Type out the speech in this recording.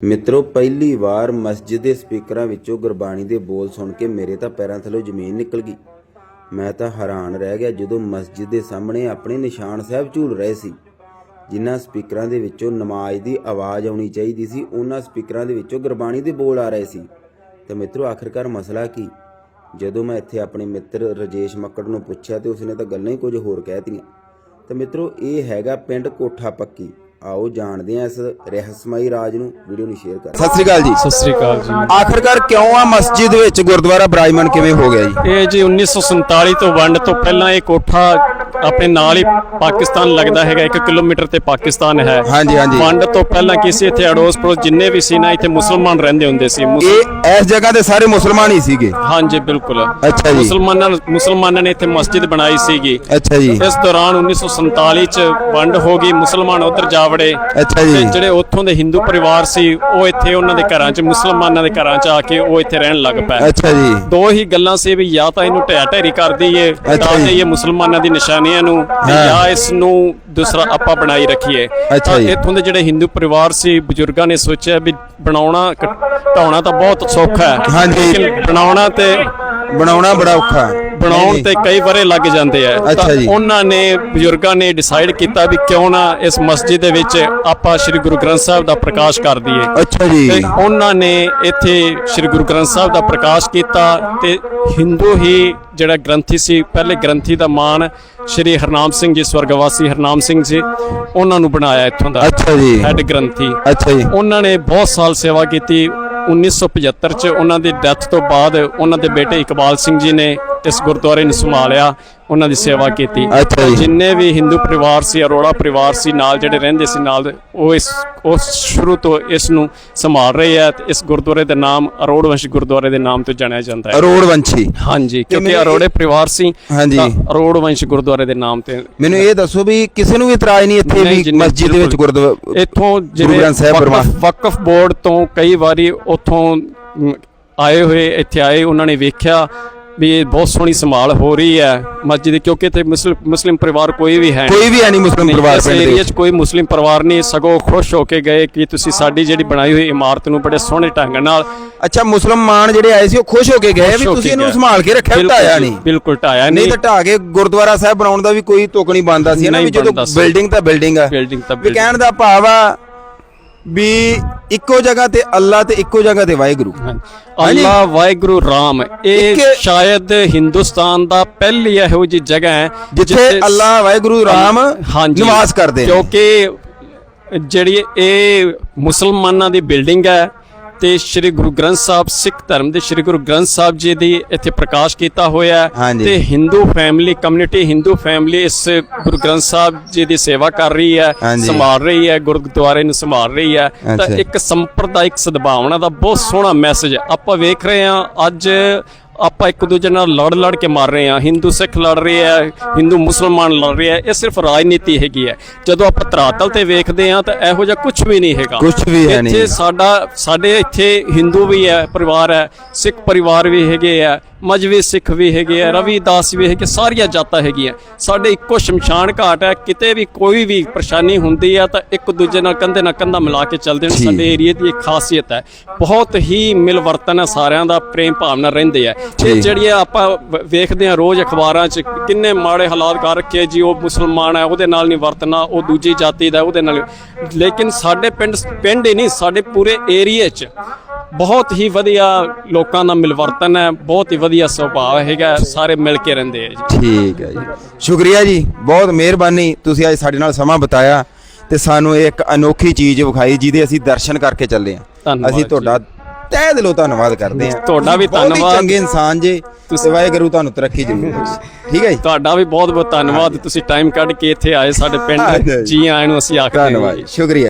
ਮਿੱਤਰੋ, ਪਹਿਲੀ ਵਾਰ ਮਸਜਿਦ ਦੇ ਸਪੀਕਰਾਂ ਵਿੱਚੋਂ ਗੁਰਬਾਣੀ ਦੇ ਬੋਲ ਸੁਣ ਕੇ ਮੇਰੇ ਤਾਂ ਪੈਰਾਂ ਥੱਲੋਂ ਜ਼ਮੀਨ ਨਿਕਲ ਗਈ। ਮੈਂ ਤਾਂ ਹੈਰਾਨ ਰਹਿ ਗਿਆ ਜਦੋਂ ਮਸਜਿਦ ਦੇ ਸਾਹਮਣੇ ਆਪਣੇ ਨਿਸ਼ਾਨ ਸਾਹਿਬ ਝੂਲ ਰਹੇ ਸੀ, ਜਿਨ੍ਹਾਂ ਸਪੀਕਰਾਂ ਦੇ ਵਿੱਚੋਂ ਨਮਾਜ਼ ਦੀ ਆਵਾਜ਼ ਆਉਣੀ ਚਾਹੀਦੀ ਸੀ, ਉਹਨਾਂ ਸਪੀਕਰਾਂ ਦੇ ਵਿੱਚੋਂ ਗੁਰਬਾਣੀ ਦੇ ਬੋਲ ਆ ਰਹੇ ਸੀ। ਤਾਂ ਮਿੱਤਰੋ, ਆਖਿਰਕਾਰ ਮਸਲਾ ਕੀ? ਜਦੋਂ ਮੈਂ ਇੱਥੇ ਆਪਣੇ ਮਿੱਤਰ ਰਜੇਸ਼ ਮੱਕੜ ਨੂੰ ਪੁੱਛਿਆ ਤੇ ਉਸਨੇ ਤਾਂ ਗੱਲਾਂ ਹੀ ਕੁਝ ਹੋਰ ਕਹਿਤੀਆਂ ਤਾਂ ਮਿੱਤਰੋ, ਇਹ ਹੈਗਾ ਪਿੰਡ ਕੋਠਾ ਪੱਕੀ। ਆਓ ਜਾਣਦੇ ਹਾਂ ਇਸ ਰਹੱਸਮਈ ਰਾਜ ਨੂੰ ਵੀਡੀਓ ਨੂੰ ਸ਼ੇਅਰ ਕਰ ਸਤਿ ਸ੍ਰੀ ਅਕਾਲ ਜੀ। ਸਤਿ ਸ੍ਰੀ ਅਕਾਲ ਜੀ। ਆਖਿਰਕਾਰ ਕਿਉਂ ਆ ਮਸਜਿਦ ਵਿੱਚ ਗੁਰਦੁਆਰਾ ਬਰਾਜਮਾਨ ਕਿਵੇਂ ਹੋ ਗਿਆ ਜੀ? ਇਹ ਜੀ 1947 ਤੋਂ ਵੰਡ ਤੋਂ ਪਹਿਲਾਂ ਇਹ ਕੋਠਾ ਆਪਣੇ ਨਾਲ ਹੀ ਪਾਕਿਸਤਾਨ ਲੱਗਦਾ ਹੈਗਾ 1 ਕਿਲੋਮੀਟਰ ਤੇ ਪਾਕਿਸਤਾਨ ਹੈ। ਹਾਂਜੀ, ਹਾਂਜੀ। ਵੰਡ ਤੋਂ ਪਹਿਲਾਂ ਕਿਸੇ ਇੱਥੇ ਅੜੋਸ ਪੜੋਸ ਜਿੰਨੇ ਵੀ ਸੀ ਨਾ ਇੱਥੇ ਮੁਸਲਮਾਨ ਰਹਿੰਦੇ ਹੁੰਦੇ ਸੀ। ਇਹ ਇਸ ਜਗ੍ਹਾ ਤੇ ਸਾਰੇ ਮੁਸਲਮਾਨ ਹੀ ਸੀਗੇ? ਹਾਂਜੀ ਬਿਲਕੁਲ। ਅੱਛਾ ਜੀ। ਮੁਸਲਮਾਨਾਂ ਮੁਸਲਮਾਨਾਂ ਨੇ ਇੱਥੇ ਮਸਜਿਦ ਬਣਾਈ ਸੀਗੀ। ਅੱਛਾ ਜੀ। ਇਸ ਦੌਰਾਨ 1947 ਚ ਵੰਡ ਹੋ ਗਈ ਮੁਸਲਮਾਨ ਉੱਧਰ ਜਾ ਵੜੇ। ਅੱਛਾ ਜੀ। ਜਿਹੜੇ ਉੱਥੋਂ ਦੇ ਹਿੰਦੂ ਪਰਿਵਾਰ ਸੀ ਉਹ ਇੱਥੇ ਉਹਨਾਂ ਦੇ ਘਰਾਂ 'ਚ ਮੁਸਲਮਾਨਾਂ ਦੇ ਘਰਾਂ 'ਚ ਆ ਕੇ ਉਹ ਇੱਥੇ ਰਹਿਣ ਲੱਗ ਪਏ। ਅੱਛਾ ਜੀ। ਦੋ ਹੀ ਗੱਲਾਂ ਸੀ ਵੀ ਜਾਂ ਤਾਂ ਇਹਨੂੰ ਢਹਿ ਢੇਰੀ ਕਰ ਦਈਏ ਤਾਂ। ਦਈਏ ਮੁਸਲਮਾਨਾਂ ਦੀ ਨਿਸ਼ਾਨੀਆਂ ਨੂੰ ਤੇ ਹਾਂ। ਜਾਂ ਇਸ ਨੂੰ ਦੂਸਰਾ ਆਪਾਂ ਬਣਾਈ ਰੱਖੀਏ ਅੱਛਾ ਤਾਂ ਜੀ। ਇੱਥੋਂ ਦੇ ਜਿਹੜੇ ਹਿੰਦੂ ਪਰਿਵਾਰ ਸੀ ਬਜ਼ੁਰਗਾਂ ਨੇ ਸੋਚਿਆ ਵੀ ਬਣਾਉਣਾ ਕ- ਢਾਉਣਾ ਤਾਂ ਬਹੁਤ ਸੌਖਾ ਹੈ ਹਾਂਜੀ। ਲੇਕਿਨ ਬਣਾਉਣਾ ਤੇ ਬਣਾਉਣਾ ਬੜਾ ਔਖਾ ਹੈ। ਬਣਾਉਣ ਤੇ ਕਈ ਵਰੇ ਲੱਗ ਜਾਂਦੇ ਆ ਅੱਛਾ ਤਾਂ ਜੀ। ਉਹਨਾਂ ਨੇ ਬਜ਼ੁਰਗਾਂ ਨੇ ਡਿਸਾਈਡ ਕੀਤਾ ਵੀ ਕਿਉਂ ਨਾ ਇਸ ਮਸਜਿਦ ਦੇ ਵਿੱਚ ਆਪਾਂ ਸ੍ਰੀ ਗੁਰੂ ਗ੍ਰੰਥ ਸਾਹਿਬ ਦਾ ਪ੍ਰਕਾਸ਼ ਕਰ ਦਈਏ ਅੱਛਾ ਜੀ ਤੇ ਉਹਨਾਂ ਨੇ ਇੱਥੇ ਸ੍ਰੀ ਗੁਰੂ ਗ੍ਰੰਥ ਸਾਹਿਬ ਦਾ ਪ੍ਰਕਾਸ਼ ਕੀਤਾ ਤੇ ਹਿੰਦੂ ਹੀ ਜਿਹੜਾ ਗ੍ਰੰਥੀ ਸੀ ਪਹਿਲੇ ਗ੍ਰੰਥੀ ਦਾ ਮਾਨ ਸ੍ਰੀ ਹਰਨਾਮ ਸਿੰਘ ਜੀ ਸਵਰਗਵਾਸੀ ਹਰਨਾਮ ਸਿੰਘ ਜੀ ਉਹਨਾਂ ਨੂੰ ਬਣਾਇਆ ਇੱਥੋਂ ਦਾ ਅੱਛਾ ਜੀ। ਹੈਡ ਗ੍ਰੰਥੀ। ਅੱਛਾ ਜੀ। ਉਹਨਾਂ ਨੇ ਬਹੁਤ ਸਾਲ ਸੇਵਾ ਕੀਤੀ। 1975 ਚ ਉਹਨਾਂ ਦੀ ਡੈਥ ਤੋਂ ਬਾਅਦ ਉਹਨਾਂ ਦੇ ਬੇਟੇ ਇਕਬਾਲ ਸਿੰਘ ਜੀ ਨੇ ਇਸ ਗੁਰਦੁਆਰੇ ਨੂੰ ਸੰਭਾਲਿਆ ਉਹਨਾਂ ਦੀ ਸੇਵਾ ਕੀਤੀ ਅੱਛਾ ਜੀ। ਜਿੰਨੇ ਵੀ ਹਿੰਦੂ ਪਰਿਵਾਰ ਸੀ ਅਰੋੜਾ ਪਰਿਵਾਰ ਸੀ ਨਾਲ ਜਿਹੜੇ ਰਹਿੰਦੇ ਸੀ ਨਾਲ ਉਹ ਇਸ ਉਹ ਸ਼ੁਰੂ ਤੋਂ ਇਸ ਨੂੰ ਸੰਭਾਲ ਰਹੇ ਆ ਤੇ ਇਸ ਗੁਰਦੁਆਰੇ ਦਾ ਨਾਮ ਅਰੋੜ ਵੰਸ਼ ਗੁਰਦੁਆਰੇ ਦੇ ਨਾਮ ਤੋਂ ਜਾਣਿਆ ਜਾਂਦਾ ਹੈ ਅਰੋੜ ਵੰਸ਼ੀ ਹਾਂਜੀ ਕਿਉਂਕਿ ਮੈਨੂੰ ਅਰੋੜੇ ਪਰਿਵਾਰ ਸੀ ਹਾਂਜੀ। ਤਾਂ ਅਰੋੜ ਵੰਸ਼ ਗੁਰਦੁਆਰੇ ਦੇ ਨਾਮ ਤੇ ਮੈਨੂੰ ਇਹ ਦੱਸੋ ਵੀ ਕਿਸੇ ਨੂੰ ਵੀ ਇਤਰਾਜ਼ ਨਹੀਂ ਇੱਥੇ ਨਹੀਂ ਵੀ ਜੀ, ਨਹੀਂ, ਮਸਜਿਦ ਦੇ ਵਿੱਚ ਬਿਲਕੁਲ। ਗੁਰਦੁਆਰਾ ਇੱਥੋਂ ਜਿਵੇਂ ਗ੍ਰੰਥ ਸਾਹਿਬ ਵਕਫ- ਬੋਰਡ ਤੋਂ ਕਈ ਵਾਰੀ ਉੱਥੋਂ ਮ, ਆਏ ਹੋਏ ਇੱਥੇ ਆਏ ਉਹਨਾਂ ਨੇ ਵੇਖਿਆ ਵੀ ਇਹ ਬਹੁਤ ਸੋਹਣੀ ਸੰਭਾਲ ਹੋ ਰਹੀ ਹੈ ਮਸਜਿਦ ਦੀ, ਕਿਉਂਕਿ ਇੱਥੇ ਮੁਸਲਿਮ ਪਰਿਵਾਰ ਕੋਈ ਵੀ ਹੈ ਕੋਈ ਵੀ ਹੈ ਨਹੀਂ ਮੁਸਲਿਮ ਪਰਿਵਾਰ ਪਿੰਡ ਦੇ ਏਰੀਆ 'ਚ ਕੋਈ ਮੁਸਲਿਮ ਪਰਿਵਾਰ ਨਹੀਂ ਸਗੋਂ ਖੁਸ਼ ਹੋ ਕੇ ਗਏ ਕਿ ਤੁਸੀਂ ਸਾਡੀ ਜਿਹੜੀ ਬਣਾਈ ਹੋਈ ਇਮਾਰਤ ਨੂੰ ਬੜੇ ਸੋਹਣੇ ਢੰਗ ਨਾਲ ਅੱਛਾ ਮੁਸਲਮਾਨ ਜਿਹੜੇ ਆਏ ਸੀ ਉਹ ਖੁਸ਼ ਹੋ ਕੇ ਗਏ ਵੀ ਤੁਸੀਂ ਇਹਨੂੰ। ਸੰਭਾਲ ਕੇ ਰੱਖਿਆ ਢਾਇਆ ਨਹੀਂ ਬਿਲਕੁਲ ਢਾਇਆ ਨਹੀਂ ਨਹੀਂ ਤਾਂ ਢਾ ਕੇ ਗੁਰਦੁਆਰਾ ਸਾਹਿਬ ਬਣਾਉਣ ਦਾ ਵੀ ਕੋਈ ਤੁਕ ਨਹੀਂ ਬਣਦਾ ਸੀ ਨਾ ਵੀ ਜਦੋਂ। ਬਿਲਡਿੰਗ ਤਾਂ ਬਿਲਡਿੰਗ ਆ ਬਿਲਡਿੰਗ ਤਾਂ ਵੀ। ਕਹਿਣ ਦਾ ਭਾਵ ਆ ਵੀ ਇੱਕੋ ਜਗ੍ਹਾ ਤੇ ਅੱਲਾ ਤੇ ਇੱਕੋ ਜਗ੍ਹਾ ਤੇ ਵਾਹਿਗੁਰੂ। ਅੱਲਾ ਵਾਹਿਗੁਰੂ ਰਾਮ। ਇਹ ਸ਼ਾਇਦ ਹਿੰਦੁਸਤਾਨ ਦਾ ਪਹਿਲੀ ਇਹੋ ਜਿਹੀ ਜਗ੍ਹਾ ਹੈ ਜਿੱਥੇ ਅੱਲਾ ਵਾਹਿਗੁਰੂ ਰਾਮ ਨਿਵਾਸ ਕਰਦੇ ਕਿਉਂਕਿ ਜਿਹੜੀ ਇਹ ਮੁਸਲਮਾਨਾਂ ਦੀ ਬਿਲਡਿੰਗ ਹੈ ਤੇ ਸ੍ਰੀ ਗੁਰੂ ਗ੍ਰੰਥ ਸਾਹਿਬ ਸਿੱਖ ਧਰਮ ਦੇ ਸ੍ਰੀ ਗੁਰੂ ਗ੍ਰੰਥ ਸਾਹਿਬ ਜੀ ਦੀ ਇੱਥੇ ਪ੍ਰਕਾਸ਼ ਕੀਤਾ ਹੋਇਆ ਹੈ। ਤੇ Hindu family community Hindu family ਇਸ ਗੁਰੂ ਗ੍ਰੰਥ ਸਾਹਿਬ ਜੀ ਦੀ ਸੇਵਾ ਕਰ ਰਹੀ ਹੈ। ਸੰਭਾਲ ਰਹੀ ਹੈ ਗੁਰਦੁਆਰੇ ਨੂੰ ਸੰਭਾਲ ਰਹੀ ਹੈ ਤਾਂ। ਇੱਕ ਸੰਪਰਦਾਇਕ ਸਦਭਾਵਨਾ ਦਾ ਬਹੁਤ ਸੋਹਣਾ ਮੈਸੇਜ ਆਪਾਂ ਵੇਖ ਰਹੇ ਹਾਂ ਅੱਜ ਆਪਾਂ ਇੱਕ ਦੂਜੇ ਨਾਲ ਲੜ ਲੜ ਕੇ ਮਾਰ ਰਹੇ ਹਾਂ। ਹਿੰਦੂ ਸਿੱਖ ਲੜ ਰਹੇ ਆ ਹਿੰਦੂ ਮੁਸਲਮਾਨ ਲੜ ਰਹੇ ਆ ਇਹ ਸਿਰਫ ਰਾਜਨੀਤੀ ਹੈਗੀ ਹੈ। ਜਦੋਂ ਆਪਾਂ ਧਰਾਤਲ ਤੇ ਵੇਖਦੇ ਹਾਂ ਤਾਂ ਇਹੋ ਜਿਹਾ ਕੁਝ ਵੀ ਨਹੀਂ ਹੈਗਾ। ਕੁਛ ਵੀ ਹੈ ਨਹੀਂ। ਇੱਥੇ ਸਾਡਾ ਸਾਡੇ ਇੱਥੇ ਹਿੰਦੂ ਵੀ ਹੈ ਪਰਿਵਾਰ ਹੈ ਸਿੱਖ ਪਰਿਵਾਰ ਵੀ ਹੈਗੇ ਆ ਮਜਵੀ ਸਿੱਖ ਵੀ ਹੈਗੇ ਆ ਰਵੀਦਾਸ ਵੀ ਹੈਗੇ ਸਾਰੀਆਂ ਜਾਤਾਂ ਹੈਗੀਆਂ। ਸਾਡੇ ਇੱਕੋ ਸ਼ਮਸ਼ਾਨ ਘਾਟ ਹੈ ਕਿਤੇ ਵੀ ਕੋਈ ਵੀ ਪਰੇਸ਼ਾਨੀ ਹੁੰਦੀ ਆ ਤਾਂ ਇੱਕ ਦੂਜੇ ਨਾਲ ਕੰਧੇ ਨਾਲ ਕੰਧਾ ਮਿਲਾ ਕੇ ਚੱਲਦੇ ਨੇ। ਸਾਡੇ ਏਰੀਆ ਦੀ ਇੱਕ ਖਾਸੀਅਤ ਹੈ। ਬਹੁਤ ਹੀ ਮਿਲਵਰਤਨ ਹੈ ਸਾਰਿਆਂ ਦਾ ਪ੍ਰੇਮ ਭਾਵਨਾ ਰਹਿੰਦੇ ਆ। ਇਹ ਜਿਹੜੀਆਂ ਆਪਾਂ ਵੇਖਦੇ ਆ ਰੋਜ਼ ਅਖਬਾਰਾਂ 'ਚ ਕਿੰਨੇ ਮਾੜੇ ਹਾਲਾਤ ਕਰ ਰੱਖੇ ਜੀ ਉਹ ਮੁਸਲਮਾਨ ਹੈ ਉਹਦੇ ਨਾਲ ਨਹੀਂ ਵਰਤਣਾ ਉਹ ਦੂਜੀ ਜਾਤੀ ਦਾ ਉਹਦੇ ਨਾਲ। ਲੇਕਿਨ ਸਾਡੇ ਪਿੰਡ ਪਿੰਡ ਹੀ ਨਹੀਂ ਸਾਡੇ ਪੂਰੇ ਏਰੀਏ 'ਚ ਬਹੁਤ ਹੀ ਵਧੀਆ ਲੋਕਾਂ ਦਾ ਮਿਲਵਰਤਨ ਹੈ ਬਹੁਤ ਹੀ ਵਧੀਆ ਸੁਭਾਅ ਹੈਗਾ ਸਾਰੇ ਮਿਲ ਕੇ ਰਹਿੰਦੇ ਆ ਜੀ। ਠੀਕ ਹੈ ਜੀ। ਸ਼ੁਕਰੀਆ ਜੀ ਬਹੁਤ ਮਿਹਰਬਾਨੀ ਤੁਸੀਂ ਅੱਜ ਸਾਡੇ ਨਾਲ ਸਮਾਂ ਬਿਤਾਇਆ ਤੇ ਸਾਨੂੰ ਇੱਕ ਅਨੋਖੀ ਚੀਜ਼ ਵਿਖਾਈ ਜਿਹਦੇ ਅਸੀਂ ਦਰਸ਼ਨ ਕਰਕੇ ਚੱਲੇ ਧੰਨਵਾਦ ਅਸੀਂ। ਤੁਹਾਡਾ ਤਹਿ ਦਿਲੋਂ ਧੰਨਵਾਦ ਕਰਦੇ ਹਾਂ। ਤੁਹਾਡਾ ਵੀ ਧੰਨਵਾਦ। ਚੰਗੇ ਇਨਸਾਨ ਜੇ ਤੁਸੀਂ ਵਾਹਿਗੁਰੂ ਤੁਹਾਨੂੰ ਤਰੱਕੀ ਜ਼ਰੂਰ ਠੀਕ ਹੈ ਜੀ? ਤੁਹਾਡਾ ਵੀ ਬਹੁਤ ਬਹੁਤ ਧੰਨਵਾਦ ਤੁਸੀਂ ਟਾਈਮ ਕੱਢ ਕੇ ਇੱਥੇ ਆਏ ਸਾਡੇ ਪਿੰਡ। ਜੀ ਆਇਆਂ ਨੂੰ ਅਸੀਂ ਆਖਦੇ ਹਾਂ। ਧੰਨਵਾਦ। ਸ਼ੁਕਰੀਆ।